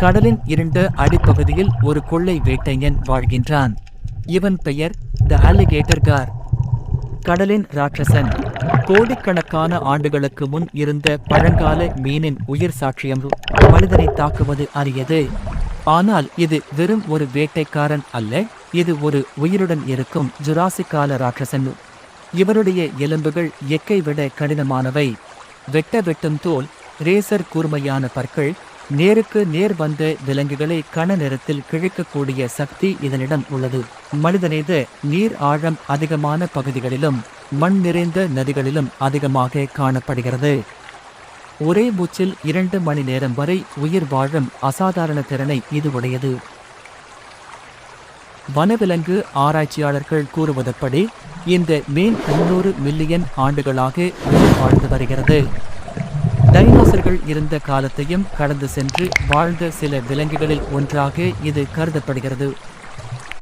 கடலின் இருண்ட அடிப்பகுதியில் ஒரு கொள்ளை வேட்டையன் வாழ்கின்றான். இவன் பெயர் த அலிகேட்டர் கார். கடலின் ராட்சசன். கோடிக்கணக்கான ஆண்டுகளுக்கு முன் இருந்த பழங்கால மீனின் உயிர் சாட்சியம் மனிதனை தாக்குவது அரியது. ஆனால் இது வெறும் ஒரு வேட்டைக்காரன் அல்ல இது ஒரு உயிருடன் இருக்கும் ஜுராசிக்கால ராட்சசன். இவருடைய எலும்புகள் எக்கை விட கடினமானவை. வெட்ட வெட்டும் தோல் ரேசர் கூர்மையான பற்கள் நேருக்கு நேர் வந்த விலங்குகளை கன நேரத்தில் கிழிக்கக்கூடிய சக்தி இதனிடம் உள்ளது. மனிதனது நீர் ஆழம் அதிகமான பகுதிகளிலும் மண் நிறைந்த நதிகளிலும் அதிகமாக காணப்படுகிறது. ஒரே மூச்சில் இரண்டு மணி நேரம் வரை உயிர் வாழும் அசாதாரண திறனை இது உடையது. வனவிலங்கு ஆராய்ச்சியாளர்கள் கூறுவதப்படி இந்த மீன் முன்னூறு மில்லியன் ஆண்டுகளாக உயிர் வாழ்ந்து வருகிறது. டைனோசர்கள் இருந்த காலத்தையும் கடந்து சென்று வாழ்ந்த சில விலங்குகளில் ஒன்றாக இது கருதப்படுகிறது.